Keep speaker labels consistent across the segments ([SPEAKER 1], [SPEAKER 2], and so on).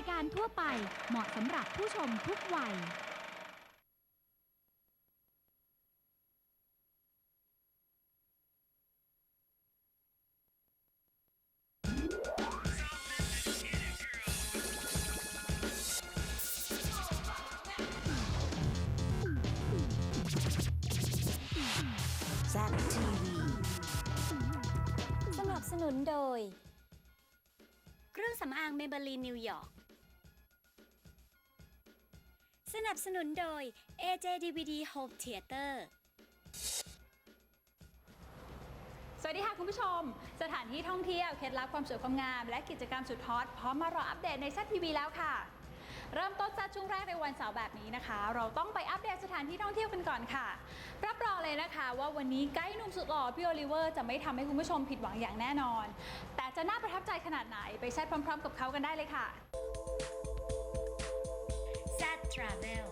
[SPEAKER 1] ายการทั่วไปเหมาะสำหรับผู้ชมทุกวัย
[SPEAKER 2] แซ่บทีวี
[SPEAKER 3] สนับสนุนโดย เครื่องสำอางเมเบลีนนิวยอร์ก สนับสนุนโดย AJ DVD Home Theater
[SPEAKER 4] สวัสดีค่ะคุณผู้ชม สถานที่ท่องเที่ยว เคล็ดลับความสวยความงาม และกิจกรรมสุดฮอตพร้อมมารออัปเดตในซัทีวีแล้วค่ะ เริ่มต้นซัดช่วงแรกในวันเสาร์แบบนี้นะคะ เราต้องไปอัปเดตสถานที่ท่องเที่ยวกันก่อนค่ะ รับรองเลยนะคะว่าวันนี้ไกด์หนุ่มสุดหล่อพี่โอลิเวอร์จะไม่ทำให้คุณผู้ชมผิดหวังอย่างแน่นอน แต่จะน่าประทับใจขนาดไหนไปแชทพร้อม ๆ กับเขากันได้เลยค่ะ
[SPEAKER 3] Travel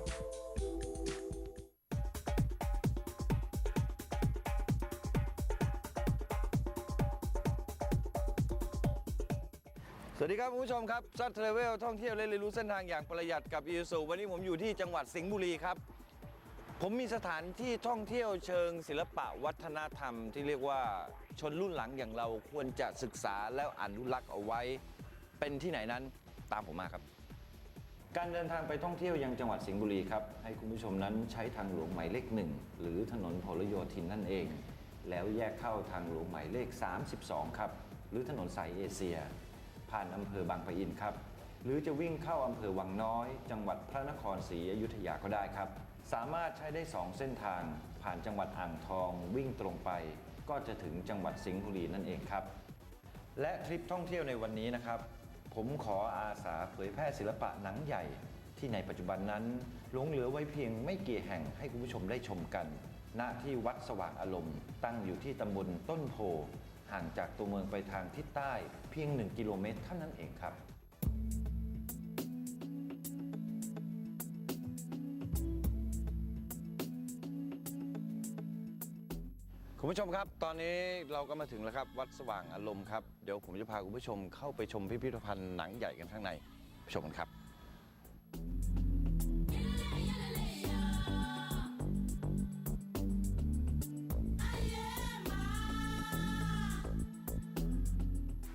[SPEAKER 5] สวัสดีครับคุณผู้ชมครับซัดเทรเวลท่องเที่ยวและเรียนรู้เส้นทางอย่างประหยัดกับอีซูวันนี้ผมอยู่ที่จังหวัดสิงห์บุรีครับ ผมมีสถานที่ท่องเที่ยวเชิงศิลปะวัฒนธรรม ที่เรียกว่าชนรุ่นหลังอย่างเราควรจะศึกษาแล้วอนุรักษ์เอาไว้ เป็นที่ไหนนั้นตามผมมาครับ การเดินทางไปท่องเที่ยวยังจังหวัดสิงห์บุรีครับ ให้คุณผู้ชมนั้นใช้ทางหลวงหมายเลขหนึ่งหรือถนนพหลโยธินนั่นเอง แล้วแยกเข้าทางหลวงหมายเลข 32 ครับ หรือถนนสายเอเชีย ผ่านอำเภอบางปะอินครับ หรือจะวิ่งเข้าอำเภอวังน้อย จังหวัดพระนครศรีอยุธยาก็ได้ครับ สามารถใช้ได้ 2 เส้นทาง ผ่านจังหวัดอ่างทอง วิ่งตรงไป ก็จะถึงจังหวัดสิงห์บุรีนั่นเองครับ และทริปท่องเที่ยวในวันนี้นะครับ ผมขออาสาเผยแพร่ศิลปะหนังใหญ่ที่ในปัจจุบันนั้นหลงเหลือไว้เพียงไม่กี่แห่งให้คุณผู้ชมได้ชมกัน ณ ที่วัดสว่างอารมณ์ ตั้งอยู่ที่ตำบลต้นโพ ห่างจากตัวเมืองไปทางทิศใต้เพียง 1 กิโลเมตรเท่านั้นเองครับ คุณผู้ชมครับ ตอนนี้เราก็มาถึงแล้วครับ วัดสว่างอารมณ์ครับ เดี๋ยวผมจะพาคุณผู้ชมเข้าไปชมพิพิธภัณฑ์หนังใหญ่กันข้างในชมกันครับ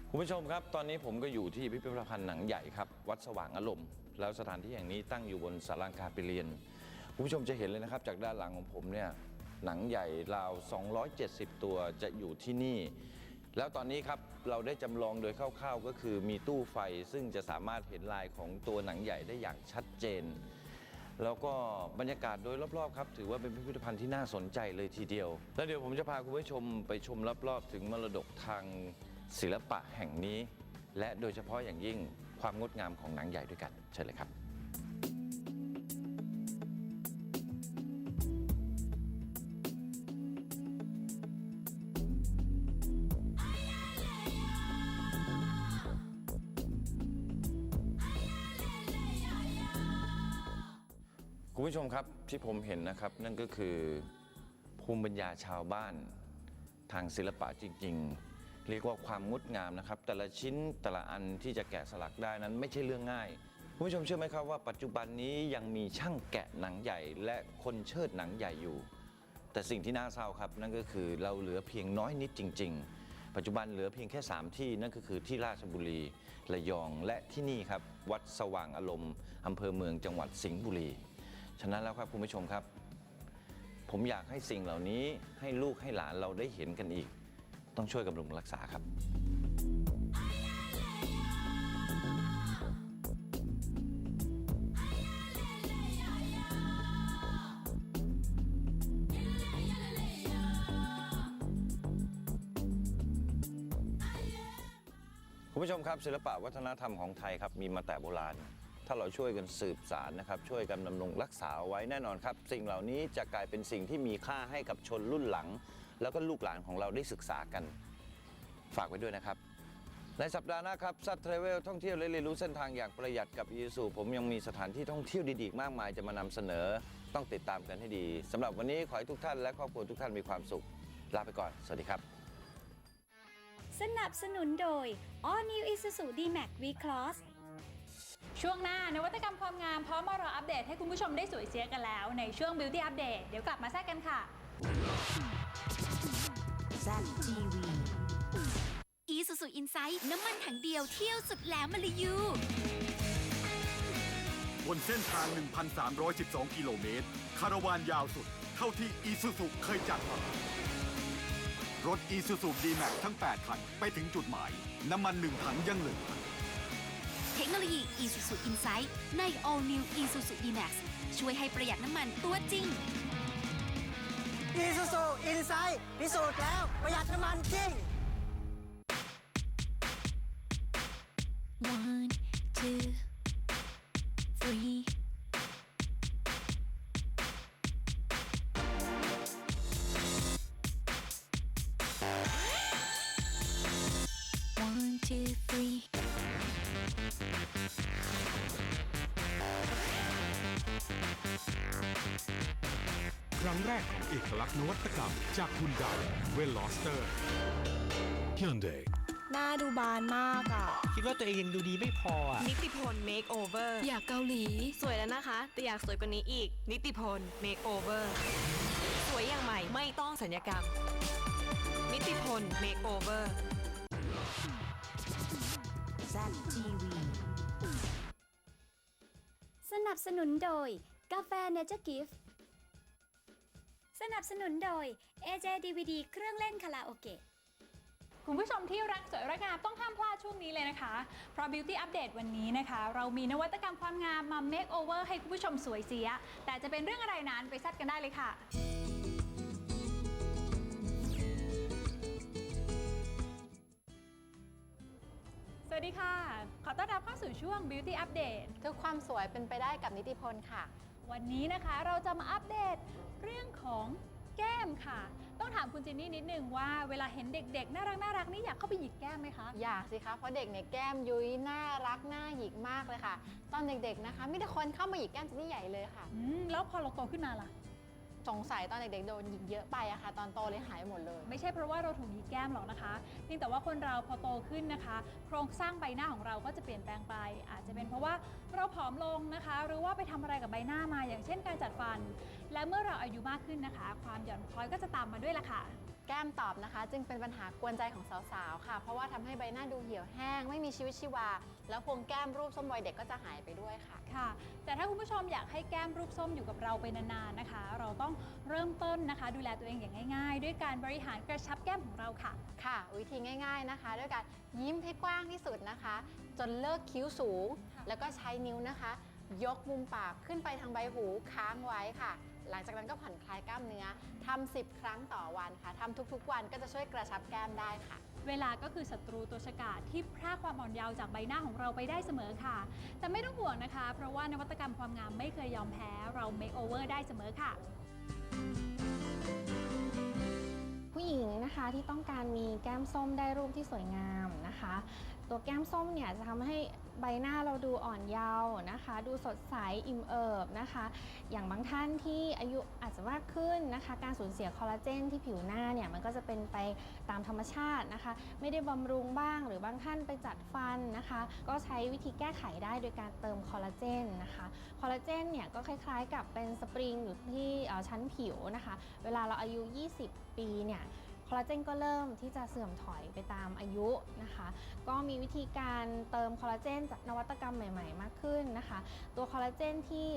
[SPEAKER 5] คุณผู้ชมครับ ตอนนี้ผมก็อยู่ที่พิพิธภัณฑ์หนังใหญ่ครับ วัดสว่างอารมณ์ แล้วสถานที่แห่งนี้ตั้งอยู่บนศาลาการประเรียน คุณผู้ชมจะเห็นเลยนะครับ จากด้านหลังของผมเนี่ย หนังใหญ่ราว 270 ตัวจะอยู่ที่นี่ แล้วตอนนี้ครับเราได้จำลองโดยคร่าวๆ ก็คือมีตู้ไฟซึ่งจะสามารถเห็นลายของตัวหนังใหญ่ได้อย่างชัดเจน แล้วก็บรรยากาศโดยรอบๆครับถือว่าเป็นพิพิธภัณฑ์ที่น่าสนใจเลยทีเดียว แล้วเดี๋ยวผมจะพาคุณผู้ชมไปชมรอบๆ ถึงมรดกทางศิลปะแห่งนี้ และโดยเฉพาะอย่างยิ่งความงดงามของหนังใหญ่ด้วยกันเชิญเลยครับ คุณผู้ชมครับที่ผมเห็นนะครับนั่นก็คือภูมิปัญญาชาวบ้านทางศิลปะจริง ๆ เรียกว่าความงดงามนะครับ แต่ละชิ้นแต่ละอันที่จะแกะสลักได้นั้นไม่ใช่เรื่องง่ายคุณผู้ชมเชื่อไหมครับว่าปัจจุบันนี้ยังมีช่างแกะหนังใหญ่ และคนเชิดหนังใหญ่อยู่ แต่สิ่งที่น่าเศร้าครับ นั่นก็คือเราเหลือเพียงน้อยนิดจริง ๆ ปัจจุบันเหลือเพียงแค่ 3 ที่นั่นก็คือที่ราชบุรีระยองและที่นี่ครับ วัดสว่างอารมณ์อำเภอเมืองจังหวัดสิงห์บุรี ฉะนั้นแล้วครับคุณผู้ชมครับ ผมอยากให้สิ่งเหล่านี้ให้ลูกให้หลานเราได้เห็นกันอีก ต้องช่วยกันบำรุงรักษาครับ คุณผู้ชมครับศิลปะวัฒนธรรมของไทยครับมีมาแต่โบราณ ถ้าเราช่วยกันสืบสารนะครับ ช่วยกันดำรงรักษาเอาไว้แน่นอนครับ สิ่งเหล่านี้จะกลายเป็นสิ่งที่มีค่าให้กับชนรุ่นหลัง แล้วก็ลูกหลานของเราได้ศึกษากัน ฝากไว้ด้วยนะครับ ในสัปดาห์หน้าครับซัดเทรเวลท่องเที่ยวและเรียนรู้เส้นทางอย่างประหยัดกับอีซูผมยังมีสถานที่ท่องเที่ยวดีๆมากมายจะมานำเสนอต้องติดตามกันให้ดีสำหรับวันนี้ขอให้ทุกท่านและครอบครัวทุกท่านมีความสุขลาไปก่อนสวัสดีครับ
[SPEAKER 3] สนับสนุนโดย All New Isuzu D-Max V-Cross
[SPEAKER 4] ช่วงหน้านวัตกรรมความงามพร้อมมารออัปเดตให้คุณผู้ชมได้สวยเสียกันแล้ว ในช่วง Beauty Update เดี๋ยวกลับมาแทรกกันค่ะ
[SPEAKER 2] Zap TV.
[SPEAKER 1] Isuzu Insight น้ำมันถังเดียวเที่ยวสุดแหลมมาลายู
[SPEAKER 6] บนเส้นทาง 1,312 กิโลเมตร คาราวานยาวสุด เท่าที่อีซูซุเคยจัดมารถอีซูซุดีแม็กทั้ง 8 คัน ไปถึงจุดหมาย น้ำมันหนึ่งถังยังเหลือ
[SPEAKER 1] เท คโนโลยี Isuzu Insight ใน All New Isuzu D-Max ช่วยให้ประหยัดน้ำมันตัวจริง
[SPEAKER 7] อีซูซูอินไซด์พิสูจน์แล้วประหยัดน้ำมันจริง
[SPEAKER 1] One two three
[SPEAKER 8] รั้งแรกของเอกลักษณ์นวัตกรรม จากคุณดาวเวลลอสเตอร์ Hyundai
[SPEAKER 9] หน้าดูบานมากอะ
[SPEAKER 7] คิดว่าตัวเองยังดูดีไม่พออะ
[SPEAKER 9] นิติพลเมคโอเวอร์
[SPEAKER 1] อยากเกาหลี
[SPEAKER 9] สวยแล้วนะคะ แต่อยากสวยกว่านี้อีก นิติพลเมคโอเวอร์สวยอย่างใหม่ไม่ต้องสัญญกรรม นิติพลเมคโอเวอร์
[SPEAKER 2] Zap TV.
[SPEAKER 3] สนับสนุนโดยกาแฟเนเจอร์กิฟต์ สนับสนุนโดย AJ DVD เครื่องเล่นคาราโอเกะ
[SPEAKER 4] คุณผู้ชมที่รักสวยรักงามต้องห้ามพลาดช่วงนี้เลยนะคะ เพราะ Beauty Update วันนี้นะคะ เรามีนวัตกรรมความงามมา make over ให้คุณผู้ชมสวยเสีย แต่จะเป็นเรื่องอะไรนั้นไปซัดกันได้เลยค่ะ สวัสดีค่ะ ขอต้อนรับเข้าสู่ช่วง Beauty Update
[SPEAKER 10] ทุกความสวยเป็นไปได้กับนิติพลค่ะ
[SPEAKER 4] วันนี้นะคะเราจะมาอัปเดต เรื่องของแก้มค่ะ ต้องถามคุณจินนี่นิดนึงว่าเวลาเห็นเด็กๆ น่ารักน่ารักนี่อยากเข้าไปหยิกแก้มไหมคะ
[SPEAKER 10] อยากสิคะเพราะเด็กเนี่ยแก้มยุ้ยน่ารักน่าหยิกมากเลยค่ะ ตอนเด็กๆนะคะมีแต่คนเข้ามาหยิกแก้มจินนี่ใหญ่เลยค่ะ
[SPEAKER 4] อืม แล้วพอเราโตขึ้นมาล่ะ
[SPEAKER 10] สงสัยตอนเด็กๆโดนหยิกเยอะไปอะค่ะ ตอนโตเลยหายหมดเลย
[SPEAKER 4] ไม่ใช่เพราะว่าเราถูกหยิกแก้มหรอกนะคะเพียงแต่ว่าคนเราพอโตขึ้นนะคะ โครงสร้างใบหน้าของเราก็จะเปลี่ยนแปลงไป อาจจะเป็นเพราะว่าเราผอมลงนะคะ หรือว่าไปทำอะไรกับใบหน้ามาอย่างเช่นการจัดฟัน และเมื่อเราอายุมากขึ้นนะคะ ความหย่อนคล้อยก็จะตามมาด้วยล่ะค่ะ
[SPEAKER 10] แก้มตอบนะคะ จึงเป็นปัญหากวนใจของสาวๆ ค่ะ เพราะว่าทำให้ใบหน้าดูเหี่ยวแห้ง ไม่มีชีวิตชีวา แล้วโครงแก้มรูปส้มวัยเด็กก็จะหายไปด้วยค่ะ
[SPEAKER 4] ค่ะ แต่ถ้าคุณผู้ชมอยากให้แก้มรูปส้มอยู่กับเราไปนานๆนะคะ เราต้องเริ่มต้นนะคะ ดูแลตัวเองอย่างง่ายๆ ด้วยการบริหารกระชับแก้มของเราค่ะ
[SPEAKER 10] ค่ะ วิธีง่าย ๆนะคะ ด้วยการยิ้มให้กว้างที่สุดนะคะ จนเลิกคิ้วสูง แล้วก็ใช้นิ้วนะคะ ยกมุมปากขึ้นไปทางใบหูค้างไว้ค่ะ หลังจากนั้นก็ผ่อนคลายกล้ามเนื้อทำ10 ครั้งต่อวันค่ะทำทุกๆ วันก็จะช่วยกระชับแก้มได้ค่ะ
[SPEAKER 4] เวลาก็คือศัตรูตัวฉกาจที่พรากความอ่อนเยาว์จากใบหน้าของเราไปได้เสมอค่ะ แต่ไม่ต้องห่วงนะคะ เพราะว่านวัตกรรมความงามไม่เคยยอมแพ้ เรา make over ได้เสมอค่ะ
[SPEAKER 11] ผู้หญิงนะคะที่ต้องการมีแก้มส้มได้รูปที่สวยงามนะคะ ตัวแก้มส้มเนี่ยจะทำให้ใบหน้าเราดูอ่อนเยาว์นะคะ ดูสดใสอิ่มเอิบนะคะ อย่างบางท่านที่อายุอาจจะมากขึ้นนะคะ การสูญเสียคอลลาเจนที่ผิวหน้าเนี่ยมันก็จะเป็นไปตามธรรมชาตินะคะ ไม่ได้บำรุงบ้างหรือบางท่านไปจัดฟันนะคะ ก็ใช้วิธีแก้ไขได้โดยการเติมคอลลาเจนนะคะคอลลาเจนเนี่ยก็คล้ายๆกับเป็นสปริงอยู่ที่ชั้นผิวนะคะ เวลาเราอายุ 20 ปีเนี่ย ลลาเจนก็เริ่มที่จะเสื่อมถอยไปตามอายุนะคะ ก็มีวิธีการเติมคอลลาเจนจากนวัตกรรมใหม่ ๆ มากขึ้นนะคะ ตัวคอลลาเจนที่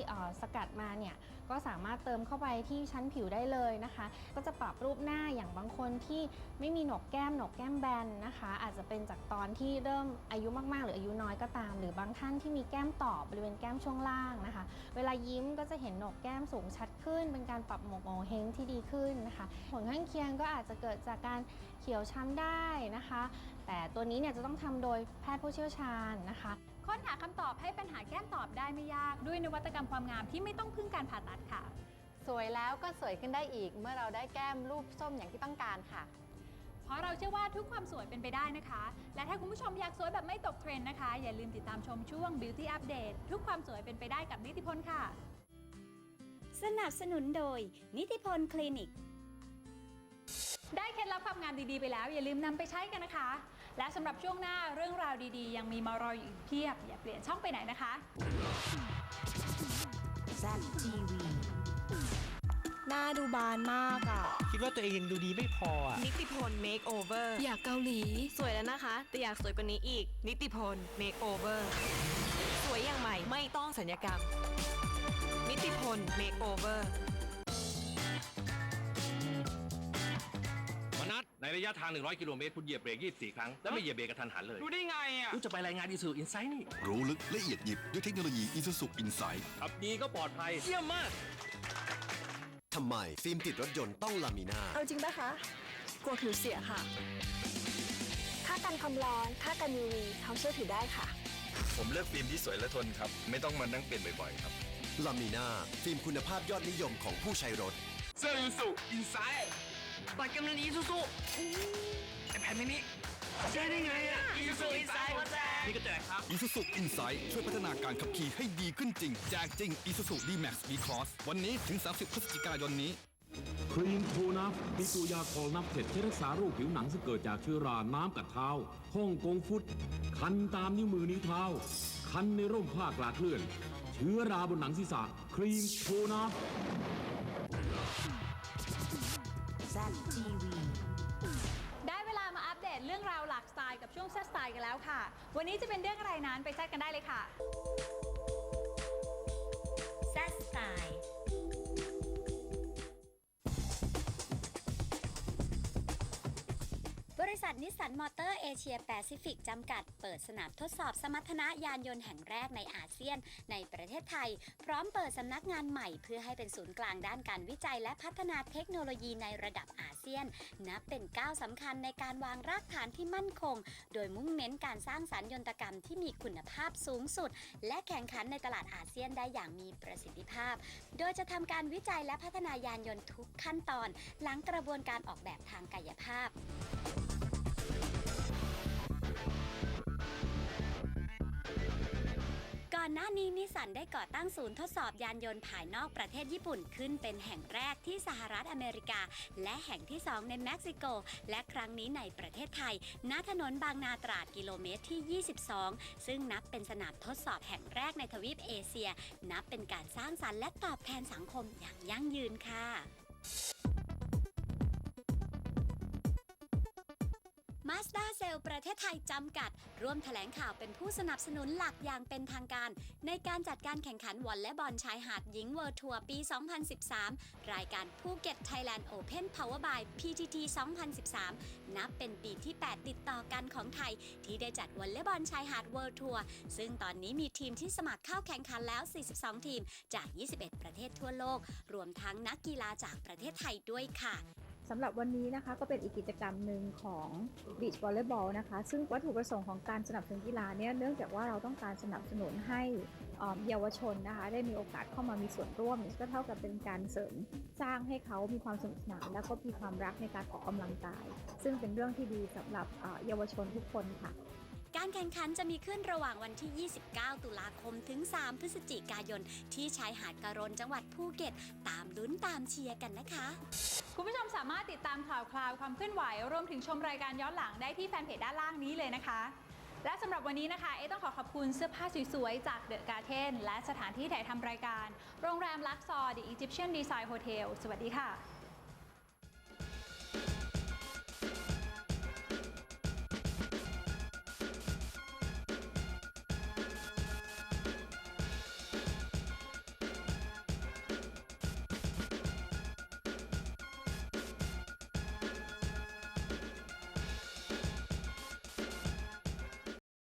[SPEAKER 11] สกัดมาเนี่ย ก็สามารถเติมเข้าไปที่ชั้นผิวได้เลยนะคะ ก็จะปรับรูปหน้าอย่างบางคนที่ไม่มีหนกแก้มหนกแก้มแบนนะคะ อาจจะเป็นจากตอนที่เริ่มอายุมากๆ หรืออายุน้อยก็ตาม หรือบางท่านที่มีแก้มต่อบริเวณแก้มช่วงล่างนะคะ เวลายิ้มก็จะเห็นหนกแก้มสูงชัดขึ้น เป็นการปรับหมกโงเฮงที่ดีขึ้นนะคะ ผลข้างเคียงก็อาจจะเกิดจากการเขียวช้ำได้นะคะ แต่ตัวนี้เนี่ยจะต้องทำโดยแพทย์ผู้เชี่ยวชาญนะคะ
[SPEAKER 4] ค้นหาคำตอบให้ปัญหาแก้มตอบได้ไม่ยาก ด้วยนวัตกรรมความงามที่ไม่ต้องพึ่งการผ่าตัดค่ะ
[SPEAKER 10] สวยแล้วก็สวยขึ้นได้อีก เมื่อเราได้แก้มรูปส้มอย่างที่ต้องการค่ะ
[SPEAKER 4] เพราะเราเชื่อว่าทุกความสวยเป็นไปได้นะคะ และถ้าคุณผู้ชมอยากสวยแบบไม่ตกเทรนด์นะคะ อย่าลืมติดตามชมช่วง Beauty Update ทุกความสวยเป็นไปได้กับนิติพลค่ะ
[SPEAKER 3] สนับสนุนโดย นิติพลคลินิก
[SPEAKER 4] ได้เคล็ดลับความงามดีๆไปแล้ว อย่าลืมนำไปใช้กันนะคะ และสำหรับช่วงหน้าเรื่องราวดีๆ ยังมีมารออยู่อีกเพียบ อย่าเปลี่ยนช่องไปไหนนะคะ
[SPEAKER 2] ZTV
[SPEAKER 9] หน้าดูบานมากอะ
[SPEAKER 7] คิดว่าตัวเองยังดูดีไม่พออะ
[SPEAKER 9] นิติพล make over
[SPEAKER 12] อยากเกาหลี
[SPEAKER 9] สวยแล้วนะคะ แต่อยากสวยกว่านี้อีก นิติพล make over สวยอย่างใหม่ไม่ต้องสัญญกรรม นิติพล make over
[SPEAKER 13] มนัดในระยะทาง 100 กิโลเมตรคุณเหยียบเบรก24 ครั้ง แล้วไม่เหยียบเบรกกระทันหันเลย
[SPEAKER 14] รู้ได้ไงอะ
[SPEAKER 13] รู้จะไปรายงานอีซูอินไซต์นี่
[SPEAKER 6] รู้ลึกละเอียดยิบด้วยเทคโนโลยี Isuzu Insight
[SPEAKER 13] ขับดีก็ปลอดภัยเยี่ยมมาก
[SPEAKER 15] ทำไมฟิล์มติดรถยนต์ต้องลามิน่า
[SPEAKER 12] เอาจริงปะคะกลัวผิวเสียค่ะ ค่ากันความร้อน ค่ากัน UV เขาเชื่อถือได้ค่ะ
[SPEAKER 16] ผมเลือกฟิล์มที่สวยและทนครับ ไม่ต้องมานั่งเปลี่ยนบ่อยๆครับ
[SPEAKER 15] ลามิน่าฟิล์มคุณภาพยอดนิยมของผู้ใช้รถ
[SPEAKER 14] เซอร์ยูสุอินไซด์ บัตรกำนันอีซูซูไอแผ่นมินิใช่ได้ไงอะอีซูซูอินไซด์มาแจก
[SPEAKER 13] นี่ก็แจกครับ
[SPEAKER 6] Isuzu Insight ช่วยพัฒนาการขับขี่ให้ดีขึ้นจริง แจกจริง Isuzu D-Max V-Cross วันนี้ถึง 30 พฤศจิกายนนี้
[SPEAKER 8] ครีมโทนัฟมีตัวยาคอลนับเผ็ดใช้รักษาโรคผิวหนังซึ่งเกิดจากเชื้อรา น้ำกัดเท้าฮ่องกงฟุต คันตามนิ้วมือนิ้วเท้า คันในร่มผ้ากลาดเคลื่อน เชื้อราบนหนังศีรษะ ครีมโทนัฟ
[SPEAKER 4] ช่วงแซดสไตล์กันแล้วค่ะ วันนี้จะเป็นเรื่องอะไรนั้นไปแซดกันได้เลยค่ะ
[SPEAKER 3] แซดสไตล์ บริษัทนิสสันมอเตอร์เอเชียแปซิฟิกจำกัด เปิดสนามทดสอบสมรรถนะยานยนต์แห่งแรกในอาเซียน ในประเทศไทย พร้อมเปิดสำนักงานใหม่เพื่อให้เป็นศูนย์กลางด้านการวิจัยและพัฒนาเทคโนโลยีในระดับอาเซียน นับเป็นก้าวสำคัญในการวางรากฐานที่มั่นคง โดยมุ่งเน้นการสร้างสรรค์ยนตกรรมที่มีคุณภาพสูงสุด และแข่งขันในตลาดอาเซียนได้อย่างมีประสิทธิภาพ โดยจะทำการวิจัยและพัฒนายานยนต์ทุกขั้นตอน หลังกระบวนการออกแบบทางกายภาพ อนหน้านี้นิสสันได้ก่อตั้งศูนย์ทดสอบยานยนต์ภายนอกประเทศญี่ปุ่นขึ้นเป็นแห่งแรกที่สหรัฐอเมริกา และแห่งที่ 2 ในเม็กซิโก และครั้งนี้ในประเทศไทย ณ ถนนบางนาตราดกิโลเมตรที่ 22 ซึ่งนับเป็นสนามทดสอบแห่งแรกในทวีปเอเชีย นับเป็นการสร้างสรรค์และตอบแทนสังคมอย่างยั่งยืนค่ะ มาสด้าเซลประเทศไทยจำกัด ร่วมแถลงข่าวเป็นผู้สนับสนุนหลักอย่างเป็นทางการ ในการจัดการแข่งขันวอลเลย์บอลชายหาดหญิงเวิร์ทัวร์ปี 2013 รายการภูเก็ตไทยแลนด์โอเพนพาวเวอร์บาย PTT 2013 นับเป็นปีที่ 8 ติดต่อกันของไทย ที่ได้จัดวอลเลย์บอลชายหาดเวิร์ทัวร์ซึ่งตอนนี้มีทีมที่สมัครเข้าแข่งขันแล้ว 42 ทีมจาก 21 ประเทศทั่วโลก รวมทั้งนักกีฬาจากประเทศไทยด้วยค่ะ
[SPEAKER 17] สำหรับวันนี้นะคะก็เป็นอีกกิจกรรมหนึ่งของ Beach Volleyball นะคะซึ่งวัตถุประสงค์ของการสนับสนุนกีฬาเนี่ยเนื่องจากว่าเราต้องการสนับสนุนให้เยาวชนนะคะได้มีโอกาสเข้ามามีส่วนร่วมก็เท่ากับเป็นการเสริมสร้างให้เขามีความสนุกสนานแล้วก็มีความรักในการออกกำลังกาย ซึ่งเป็นเรื่องที่ดีสำหรับเยาวชนทุกคนค่ะ
[SPEAKER 3] การแข่งขันจะมีขึ้นระหว่างวันที่ 29 ตุลาคมถึง 3 พฤศจิกายน ที่ชายหาดการนจังหวัดภูเก็ต ตามลุ้นตามเชียร์กันนะคะ
[SPEAKER 4] คุณผู้ชมสามารถติดตามข่าวคราวความเคลื่อนไหว รวมถึงชมรายการย้อนหลังได้ที่แฟนเพจด้านล่างนี้เลยนะคะ และสำหรับวันนี้นะคะ เอต้องขอขอบคุณเสื้อผ้าสวยๆ จากเดอะการ์เทนและสถานที่ถ่ายทำรายการ โรงแรมลักซอร์ The Egyptian Design Hotel สวัสดีค่ะ